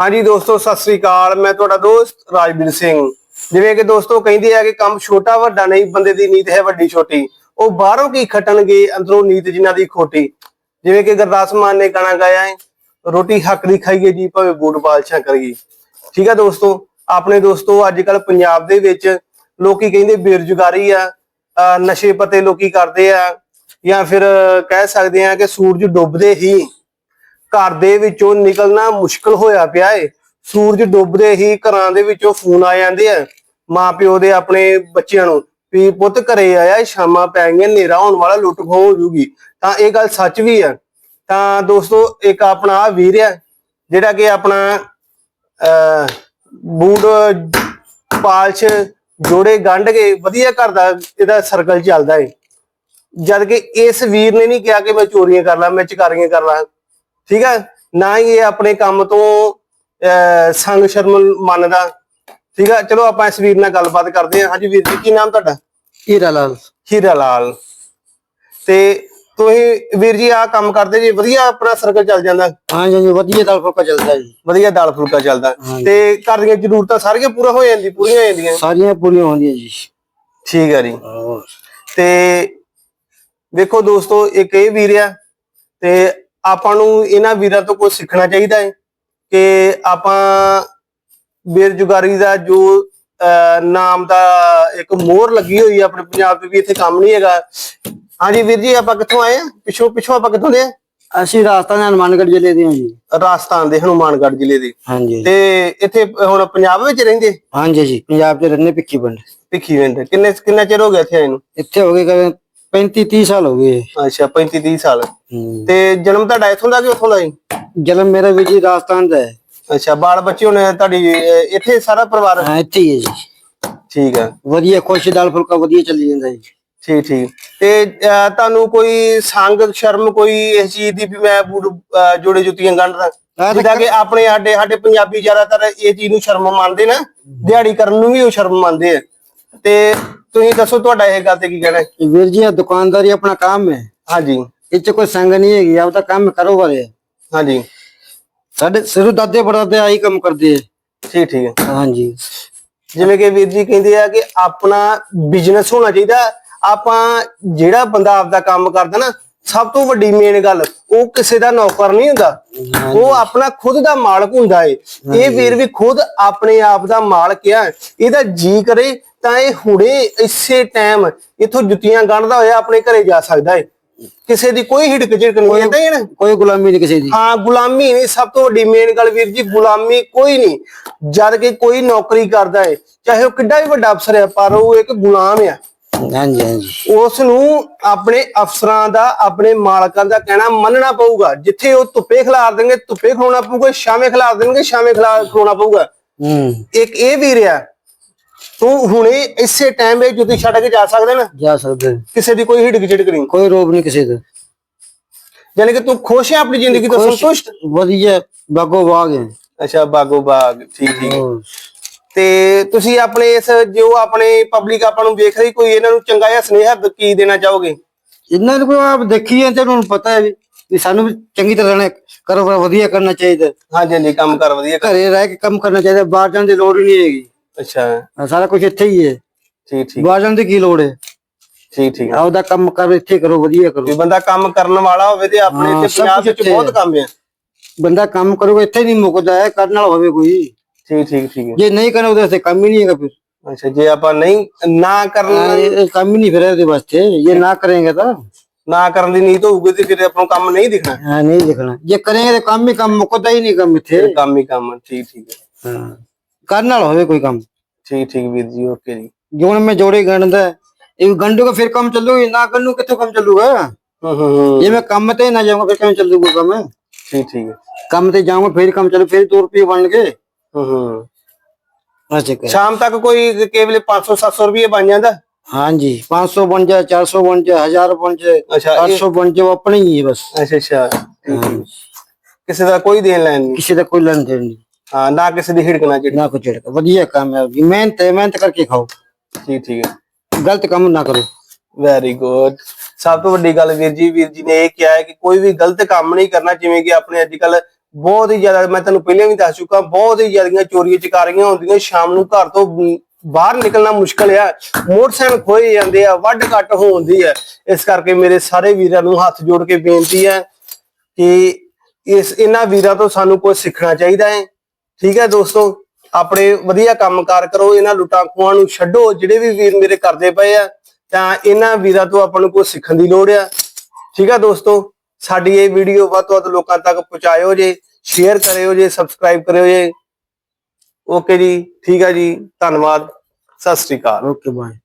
ਹਾਂਜੀ ਦੋਸਤੋ, ਸਤਿ ਸ੍ਰੀ ਅਕਾਲ। ਮੈਂ ਤੁਹਾਡਾ ਦੋਸਤ ਰਾਜਵੀਰ ਸਿੰਘ। ਜਿਵੇਂ ਕਿ ਦੋਸਤੋ ਕਹਿੰਦੇ ਆ ਕਿ ਕੰਮ ਛੋਟਾ, ਵੱਡਾ ਨਹੀਂ, ਬੰਦੇ ਦੀ ਨੀਤ ਹੈ ਵੱਡੀ, ਛੋਟੀ। ਉਹ ਬਾਹਰੋਂ ਕੀ ਖਟਣਗੇ, ਅੰਦਰੋਂ ਨੀਤ ਜਿਨ੍ਹਾਂ ਦੀ ਖੋਟੀ। ਜਿਵੇਂ ਕਿ ਗੁਰਦਾਸ ਮਾਨ ਨੇ ਗਾਣਾ ਗਾਇਆ ਹੈ, ਰੋਟੀ ਹੱਕ ਦੀ ਖਾਈਏ ਜੀ, ਭਾਵੇਂ ਬੂਟ ਬਾਲਸ਼ਾਂ ਕਰੀਏ। ਠੀਕ ਆ ਦੋਸਤੋ? ਆਪਣੇ ਦੋਸਤੋ ਅੱਜ ਕੱਲ ਪੰਜਾਬ ਦੇ ਵਿੱਚ ਲੋਕੀ ਕਹਿੰਦੇ ਬੇਰੁਜ਼ਗਾਰੀ ਆ ਨਸ਼ੇ ਪਤੇ ਲੋਕੀ ਕਰਦੇ ਆ, ਜਾਂ ਫਿਰ ਕਹਿ ਸਕਦੇ ਆ ਕਿ ਸੂਰਜ ਡੁੱਬਦੇ ਹੀ। ਘਰ ਦੇ ਵਿੱਚੋਂ ਨਿਕਲਣਾ ਮੁਸ਼ਕਲ ਹੋਇਆ ਪਿਆ ਏ। ਸੂਰਜ ਡੁੱਬਦੇ ਹੀ ਘਰਾਂ ਦੇ ਵਿੱਚੋਂ ਫੋਨ ਆ ਜਾਂਦੇ ਆ। ਮਾਂ ਪਿਓ ਦੇ ਆਪਣੇ ਬੱਚਿਆਂ ਨੂੰ ਵੀ, ਪੁੱਤ, ਘਰੇ ਆਇਆ, ਸ਼ਾਮਾਂ ਪੈ ਗਈਆਂ, ਹਨੇਰਾ ਹੋਣ ਵਾਲਾ ਲੁੱਟ ਖੋਹ ਹੋ ਜੂਗੀ। ਤਾਂ ਇਹ ਗੱਲ ਸੱਚ ਵੀ ਆ। ਤਾਂ ਦੋਸਤੋ, ਇੱਕ ਆਪਣਾ ਵੀਰ ਆ, ਜਿਹੜਾ ਕਿ ਆਪਣਾ, ਅਹ, ਬੂਟ ਪਾਲਸ਼ ਜੋੜੇ ਗੰਢ ਕੇ ਵਧੀਆ ਘਰ ਦਾ ਇਹਦਾ ਸਰਕਲ ਚੱਲਦਾ ਏ। ਜਦ ਕਿ ਇਸ ਵੀਰ ਨੇ ਨਹੀਂ ਕਿਹਾ ਕਿ ਮੈਂ ਚੋਰੀਆਂ ਕਰ ਲਾਂ, ਮੈਂ ਚਕਾਰੀਆਂ ਕਰ ਲਾਂ। ਠੀਕ ਹੈ ਨਾ ਹੀ ਇਹ ਆਪਣੇ ਕੰਮ ਤੋਂ ਸੰਗ ਸ਼ਰਮ ਮੰਨਦਾ। ਠੀਕ ਹੈ ਚਲੋ ਆਪਾਂ ਇਸ ਵੀਰ ਨਾਲ ਗੱਲਬਾਤ ਕਰਦੇ ਹਾਂ। ਹਾਂਜੀ ਵੀਰ ਜੀ ਕੀ ਨਾਮ ਤੁਹਾਡਾ? ਹੀਰਾ ਲਾਲ ਹੀਰਾ ਲਾਲ ਤੇ ਤੁਸੀਂ ਵੀਰ ਜੀ ਆ ਕੰਮ ਕਰਦੇ ਜੀ ਵਧੀਆ ਆਪਣਾ ਸਰਕਲ ਚੱਲ ਜਾਂਦਾ? ਹਾਂ ਜੀ ਵਧੀਆ ਦਾਲ ਫੁਲਕਾ ਚੱਲਦਾ ਜੀ। ਵਧੀਆ ਦਾਲ ਫੁਲਕਾ ਚੱਲਦਾ। ਤੇ ਘਰ ਦੀਆਂ ਜ਼ਰੂਰਤਾਂ ਸਾਰੀਆਂ ਪੂਰਾ ਹੋ ਜਾਂਦੀ ਪੂਰੀਆਂ ਹੋ ਜਾਂਦੀਆਂ? ਸਾਰੀਆਂ ਪੂਰੀਆਂ ਹੁੰਦੀਆਂ ਜੀ। ਠੀਕ ਹੈ ਜੀ। ਤੇ ਵੇਖੋ ਦੋਸਤੋ ਇੱਕ ਇਹ ਵੀਰ ਆ ਤੇ ਆਪਾਂ ਨੂੰ ਇਹਨਾਂ ਵੀਰਾਂ ਤੋਂ ਕੁਝ ਸਿੱਖਣਾ ਚਾਹੀਦਾ ਹੈ ਕਿ ਆਪਾਂ ਬੇਰੁਜ਼ਗਾਰੀ ਦਾ ਜੋ ਨਾਮ ਦਾ ਇੱਕ ਮੋਹਰ ਲੱਗੀ ਹੋਈ ਹੈ ਆਪਣੇ ਪੰਜਾਬ 'ਚ ਵੀ ਇੱਥੇ ਕੰਮ ਨਹੀਂ ਹੈਗਾ। ਹਾਂਜੀ ਵੀਰ ਜੀ ਆਪਾਂ ਕਿੱਥੋਂ ਆਏ ਆ? ਪਿੱਛੋਂ ਪਿੱਛੋਂ ਆਪਾਂ ਕਿੱਥੋਂ ਦੇ ਆ? ਅਸੀਂ ਰਾਜਸਥਾਨ ਹਨੂਮਾਨਗੜ੍ਹ ਜ਼ਿਲ੍ਹੇ ਦੇ ਹਾਂ ਜੀ। ਰਾਜਸਥਾਨ ਦੇ ਹਨੂਮਾਨਗੜ੍ਹ ਜ਼ਿਲ੍ਹੇ ਦੇ। ਹਾਂਜੀ। ਤੇ ਇੱਥੇ ਹੁਣ ਪੰਜਾਬ ਵਿੱਚ ਰਹਿੰਦੇ? ਹਾਂਜੀ ਜੀ ਪੰਜਾਬ ਦੇ ਰਹਿੰਦੇ ਭਿੱਖੀ ਪਿੰਡ। ਭਿੱਖੀ ਵਿੰਡ ਕਿੰਨੇ ਕਿੰਨਾ ਚਿਰ ਹੋ ਗਿਆ ਇੱਥੇ ਆਏ ਨੂੰ? ਇੱਥੇ ਹੋ ਗਏ ਕਦੇ 35 30 ਸਾਲ ਹੋ ਗਏ। ਅੱਛਾ 35 30 ਸਾਲ। ਹੂੰ। ਤੇ ਜਨਮ ਤੁਹਾਡਾ ਇੱਥੋਂ ਦਾ ਕਿ ਉੱਥੋਂ ਦਾ ਜੀ? ਜਨਮ ਮੇਰਾ ਵੀ ਜੀ ਰਾਜਸਥਾਨ ਦਾ ਹੈ। ਅੱਛਾ ਬਾਲ ਬੱਚੇ ਹੁਣ ਤੁਹਾਡੀ ਅਹ, ਇੱਥੇ ਸਾਰਾ ਪਰਿਵਾਰ? ਹਾਂ ਇੱਥੇ ਹੀ ਹੈ ਜੀ। ਠੀਕ ਆ ਵਧੀਆ ਖੁਸ਼ ਦਾਲ ਫੁਲਕਾ ਵਧੀਆ ਚੱਲੀ ਜਾਂਦਾ ਜੀ। ਠੀਕ ਠੀਕ। ਤੇ ਅਹ, ਤੁਹਾਨੂੰ ਕੋਈ ਸੰਗ ਸ਼ਰਮ ਕੋਈ ਇਸ ਚੀਜ਼ ਦੀ ਵੀ ਮੈਂ ਬੂਟ ਅਹ, ਜੋੜੇ ਜੁੱਤੀਆਂ ਗੰਢਦਾ ਤਾਂ ਜਿੱਦਾਂ ਕਿ ਆਪਣੇ ਸਾਡੇ ਸਾਡੇ ਪੰਜਾਬੀ ਜ਼ਿਆਦਾਤਰ ਇਹ ਚੀਜ਼ ਨੂੰ ਸ਼ਰਮ ਮੰਨਦੇ ਨਾ ਦਿਹਾੜੀ ਕਰਨ ਨੂੰ ਵੀ ਉਹ ਸ਼ਰਮ ਮੰਨਦੇ ਆ। ਤੇ ਤੁਸੀਂ ਦੱਸੋ ਤੁਹਾਡਾ ਇਹ ਗੱਲ ਤੇ ਕੀ ਕਹਿਣਾ ਹੈ? ਵੀਰ ਜੀ ਇਹ ਦੁਕਾਨਦਾਰੀ ਆਪਣਾ ਕੰਮ ਹੈ। ਹਾਂਜੀ। ਇਹ ਚ ਕੋਈ ਸੰਗ ਨਹੀਂ ਹੈਗੀ ਆਪਦਾ ਕੰਮ ਕਰੋ ਵਾਲੇ। ਹਾਂਜੀ। ਸਾਡੇ ਸਿਰ ਦਾਦੇ ਪੜਦਾਦੇ ਆਹੀ ਕੰਮ ਕਰਦੇ ਹੈ ਠੀਕ ਠੀਕ ਹੈ। ਹਾਂਜੀ। ਜਿਵੇਂ ਕਿ ਵੀਰ ਜੀ ਕਹਿੰਦੇ ਆ ਕਿ ਆਪਣਾ ਬਿਜ਼ਨਸ ਹੋਣਾ ਚਾਹੀਦਾ। ਆਪਾਂ ਜਿਹੜਾ ਬੰਦਾ ਆਪਦਾ ਕੰਮ ਕਰਦਾ ਨਾ ਸਭ ਤੋਂ ਵੱਡੀ ਮੇਨ ਗੱਲ ਉਹ ਕਿਸੇ ਦਾ ਨੌਕਰ ਨਹੀਂ ਹੁੰਦਾ। ਉਹ ਆਪਣਾ ਖੁਦ ਦਾ ਮਾਲਕ ਹੁੰਦਾ ਏ। ਇਹ ਵੀਰ ਵੀ ਖੁਦ ਆਪਣੇ ਆਪ ਦਾ ਮਾਲਕ ਆ। ਇਹਦਾ ਜੀ ਕਰੇ ਤਾਂ ਇਹ ਹੁਣੇ ਇਸੇ ਟਾਈਮ ਇਥੋਂ ਜੁੱਤੀਆਂ ਗੰਢਦਾ ਹੋਇਆ ਆਪਣੇ ਘਰੇ ਜਾ ਸਕਦਾ ਏ। ਕਿਸੇ ਦੀ ਕੋਈ ਹਿੜਕ ਝਿੜਕ ਨਹੀਂ ਨਾ। ਕੋਈ ਗੁਲਾਮੀ ਨਹੀਂ ਕਿਸੇ ਦੀ। ਹਾਂ ਗੁਲਾਮੀ ਨਹੀਂ। ਸਭ ਤੋਂ ਵੱਡੀ ਮੇਨ ਗੱਲ ਵੀਰ ਜੀ ਗੁਲਾਮੀ ਕੋਈ ਨਹੀਂ। ਜਦ ਕਿ ਕੋਈ ਨੌਕਰੀ ਕਰਦਾ ਹੈ ਚਾਹੇ ਉਹ ਕਿੱਡਾ ਵੀ ਵੱਡਾ ਅਫਸਰ ਹੈ ਪਰ ਉਹ ਇੱਕ ਗੁਲਾਮ ਆ। ਹਾਂਜੀ ਹਾਂਜੀ ਉਸ ਨੂੰ ਆਪਣੇ ਅਫਸਰਾਂ ਦਾ ਆਪਣੇ ਮਾਲਕਾਂ ਦਾ ਕਹਿਣਾ ਮੰਨਣਾ ਪਊਗਾ। ਜਿੱਥੇ ਉਹ ਧੁੱਪੇ ਖਿਲਾਰ ਦੇਣਗੇ ਧੁੱਪੇ ਖਲੋਣਾ ਪਊਗਾ ਸ਼ਾਮੇ ਖਿਲਾਰ ਦੇਣਗੇ ਸ਼ਾਮੇ ਖਿਲਾਰ ਖਲੋਣਾ ਪਊਗਾ। ਹੂੰ। ਇੱਕ ਇਹ ਵੀ ਰਿਹਾ ਤੂੰ ਹੁਣੇ ਇਸੇ ਟਾਈਮ ਇਹ ਜੁੱਤੀ ਛੱਡ ਕੇ ਜਾ ਸਕਦੇ ਨਾ? ਜਾ ਸਕਦੇ। ਕਿਸੇ ਦੀ ਕੋਈ ਹਿੜਕ ਝਿੜਕ ਨਹੀਂ ਕੋਈ ਰੋਬ ਨਹੀਂ ਕਿਸੇ ਦਾ ਯਾਨੀ ਕਿ ਤੂੰ ਖੁਸ਼ ਹੈ ਆਪਣੀ ਜ਼ਿੰਦਗੀ ਤੋਂ ਸੰਤੁਸ਼ਟ? ਵਧੀਆ ਬਾਗੋ ਬਾਗ ਹੈ। ਅੱਛਾ ਬਾਗੋ ਬਾਗ। ਠੀਕ ਠੀਕ। ਤੇ ਤੁਸੀਂ ਆਪਣੇ ਇਸ ਜੋ ਆਪਣੇ ਪਬਲਿਕ ਆਪਾਂ ਨੂੰ ਵੇਖ ਰਹੀ ਕੋਈ ਇਹਨਾਂ ਨੂੰ ਚੰਗਾ ਜਿਹਾ ਸੁਨੇਹਾ ਦ- ਕੀ ਦੇਣਾ ਚਾਹੋਗੇ? ਇਹਨਾਂ ਨੂੰ ਕੋਈ ਆਪ ਦੇਖੀ ਜਾਂਦੇ ਉਹਨਾਂ ਨੂੰ ਪਤਾ ਹੈ ਵੀ ਵੀ ਸਾਨੂੰ ਵੀ ਚੰਗੀ ਤਰ੍ਹਾਂ ਰਹਿਣਾ ਕਾਰੋਬਾਰ ਵਧੀਆ ਕਰਨਾ ਚਾਹੀਦਾ ਹਾਂਜੀ ਹਾਂਜੀ ਕੰਮ ਕਰ ਵਧੀਆ ਕਰ- ਘਰੇ ਰਹਿ ਕੇ ਕੰਮ ਕਰਨਾ ਚਾਹੀਦਾ ਬਾਹਰ ਜਾਣ ਦੀ ਲੋੜ ਹੀ ਨਹੀਂ ਹੈਗੀ। ਅੱਛਾ। ਆਹ ਸਾਰਾ ਕੁਝ ਇੱਥੇ ਹੀ ਹੈ। ਠੀਕ ਠੀਕ। ਬਾਹਰ ਜਾਣ ਦੀ ਕੀ ਲੋੜ ਹੈ? ਠੀਕ ਠੀਕ। ਆਪਦਾ ਕੰਮ ਕਰ ਇੱਥੇ ਕਰੋ ਵਧੀਆ ਵੀ ਕਰੋ ਬੰਦਾ ਕੰਮ ਕਰਨ ਵਾਲਾ ਹੋਵੇ ਤੇ ਆਪਣੇ ਹਾਂ, ਇੱਥੇ ਸਭ ਪੰਜਾਬ ਕੁਛ ਵਿੱਚ ਇੱਥੇ ਬਹੁਤ। ਕੰਮ ਹੈ। ਬੰਦਾ ਕੰਮ ਕਰੂਗਾ ਇੱਥੇ ਨਹੀਂ ਮੁੱਕਦਾ ਹੈ ਕਰਨ ਨਾਲ ਹੋਵੇ ਕੋਈ। ठीक ठीक ठीक है ਜੇ ਨਹੀਂ ਕਰਨਾ ਉਹਦੇ ਵਾਸਤੇ ਕੰਮ ਹੀ ਨਹੀਂ ਹੈਗਾ ਫਿਰ। अच्छा जे ਆਪਾਂ ਨਹੀਂ ਨਾ ਕਰਨਾ ਕੰਮ ਹੀ ਨਹੀਂ ਫਿਰ ਉਹਦੇ ਵਾਸਤੇ। ਇਹ ਨਾ ਕਰੇਗਾ ਤਾਂ। ਨਾ ਕਰਨ ਦੀ ਨੀਤ ਹੋਊਗੀ ਤੇ ਫਿਰ ਆਪਾਂ ਕੰਮ ਨਹੀਂ ਦਿਖਣਾ। ਹਾਂ ਨਹੀਂ ਦੇਖਣਾ। ਜੇ ਕਰੇਗਾ ਤਾਂ ਕੰਮ ਹੀ ਕੰਮ ਮੁੱਕਦਾ ਹੀ ਨਹੀਂ ਕੰਮ ਇੱਥੇ। ਕੰਮ ਹੀ ਕੰਮ ਠੀਕ ਠੀਕ ਹਾਂ। ਕਰਨ ਨਾਲ ਹੋਵੇ ਕੋਈ ਕੰਮ। ਠੀਕ ਠੀਕ ਵੀਰ ਜੀ ਓਕੇ ਜੀ। ਜੋਣ ਮੈਂ ਜੋੜੇ ਗੰਡਦਾ ਹੈ। ਇਹ ਗੰਢੂਗਾ ਫਿਰ ਕੰਮ ਚੱਲੂਗਾ ਨਾ ਗੰਢੂ ਕਿੱਥੋਂ ਕੰਮ ਚੱਲੂਗਾ? ਹੂੰ ਹੂੰ ਜੇ ਮੈਂ ਕੰਮ ਤੇ ਨਾ ਜਾਊਂਗਾ ਫਿਰ ਕਿਵੇਂ ਚੱਲੂਗਾ ਕੰਮ? ਠੀਕ ਠੀਕ ਹੈ। ਕੰਮ ਤੇ ਜਾਊਂਗਾ ਫਿਰ ਕੰਮ ਚੱਲੂ ਫਿਰ 2 ਰੁਪਏ ਬਣਨਗੇ। ਹੂੰ ਹੂੰ। ਅੱਛਾ ਕਰ ਸ਼ਾਮ ਤੱਕ ਕੋਈ ਕੇਵਲ 500 700 ਰੁਪਏ ਬਣ ਜਾਂਦਾ? ਹਾਂਜੀ 500 ਬਣ ਜਾ 400 ਬਣ ਜਾ 1000 ਬਣ ਜਾ ਅੱਛਾ ਇਹ- 800 ਬਣ ਜਾ ਉਹ ਆਪਣੇ ਹੀ ਬਸ। ਅੱਛਾ ਅੱਛਾ। ਕਿਸੇ ਦਾ ਕੋਈ ਦੇਣ ਲੈਣ ਨਹੀਂ? ਕਿਸੇ ਦਾ ਕੋਈ ਲੈਣ ਦੇਣ ਨਹੀਂ। ਹਾਂ ਨਾ ਕਿਸੇ ਦੀ ਹਿੜਕਣਾ ਜਿਹੜੀ ਨਾ ਕੋਈ ਝੜਕ। ਵਧੀਆ ਕੰਮ ਹੈ ਜੀ ਮਿਹਨਤ ਹੈ ਮਿਹਨਤ ਕਰਕੇ ਖਾਓ। ਠੀਕ ਠੀਕ ਹੈ। ਗਲਤ ਕੰਮ ਨਾ ਕਰੋ। ਵੈਰੀ ਗੁੱਡ ਸਭ ਤੋਂ ਵੱਡੀ ਗੱਲ ਵੀਰ ਜੀ ਵੀਰ ਜੀ ਨੇ ਇਹ ਕਿਹਾ ਹੈ ਕਿ ਕੋਈ ਵੀ ਗਲਤ ਕੰਮ ਨਹੀਂ ਕਰਨਾ ਜਿਵੇਂ ਕਿ ਆਪਣੇ ਅੱਜ ਕੱਲ ਬਹੁਤ ਹੀ ਜ਼ਿਆਦਾ, ਮੈਂ ਤੁਹਾਨੂੰ ਪਹਿਲਾਂ ਵੀ ਦੱਸ ਚੁੱਕਾ, ਬਹੁਤ ਹੀ ਜ਼ਿਆਦੀਆਂ ਚੋਰੀਆਂ ਚਕਾਰੀਆਂ ਹੁੰਦੀਆਂ, ਸ਼ਾਮ ਨੂੰ ਘਰ ਤੋਂ ਬਾਹਰ ਨਿਕਲਣਾ ਮੁਸ਼ਕਲ ਆ, ਮੋਟਰਸਾਈਕਲ ਖੋਏ ਜਾਂਦੇ ਆ, ਵੱਢ ਕੱਟ ਹੁੰਦੀ ਆ। ਇਸ ਕਰਕੇ ਮੇਰੇ ਸਾਰੇ ਵੀਰਾਂ ਨੂੰ ਹੱਥ ਜੋੜ ਕੇ ਬੇਨਤੀ ਹੈ ਕਿ ਇਸ, ਇਹਨਾਂ ਵੀਰਾਂ ਤੋਂ ਸਾਨੂੰ ਕੁਝ ਸਿੱਖਣਾ ਚਾਹੀਦਾ ਹੈ। ਠੀਕ ਹੈ ਦੋਸਤੋ, ਆਪਣੇ ਵਧੀਆ ਕੰਮਕਾਰ ਕਰੋ, ਇਹਨਾਂ ਲੁੱਟਾਂ ਖੋਹਾਂ ਨੂੰ ਛੱਡੋ, ਜਿਹੜੇ ਵੀ ਵੀਰ ਮੇਰੇ ਕਰਦੇ ਪਏ ਆ, ਤਾਂ ਇਹਨਾਂ ਵੀਰਾਂ ਤੋਂ ਆਪਾਂ ਨੂੰ ਕੁਝ ਸਿੱਖਣ ਦੀ ਲੋੜ ਆ। ਠੀਕ ਹੈ ਦੋਸਤੋ ਸਾਡੀ ਇਹ ਵੀਡੀਓ ਵੱਧ ਤੋਂ ਵੱਧ ਲੋਕਾਂ ਤੱਕ ਪਹੁੰਚਾਇਓ ਜੇ ਸ਼ੇਅਰ ਕਰਿਓ ਜੇ ਸਬਸਕ੍ਰਾਈਬ ਕਰਿਓ ਜੇ। ਓਕੇ ਜੀ, ਠੀਕ ਹੈ ਜੀ, ਧੰਨਵਾਦ। ਸਤਿ ਸ੍ਰੀ ਅਕਾਲ। Okay bye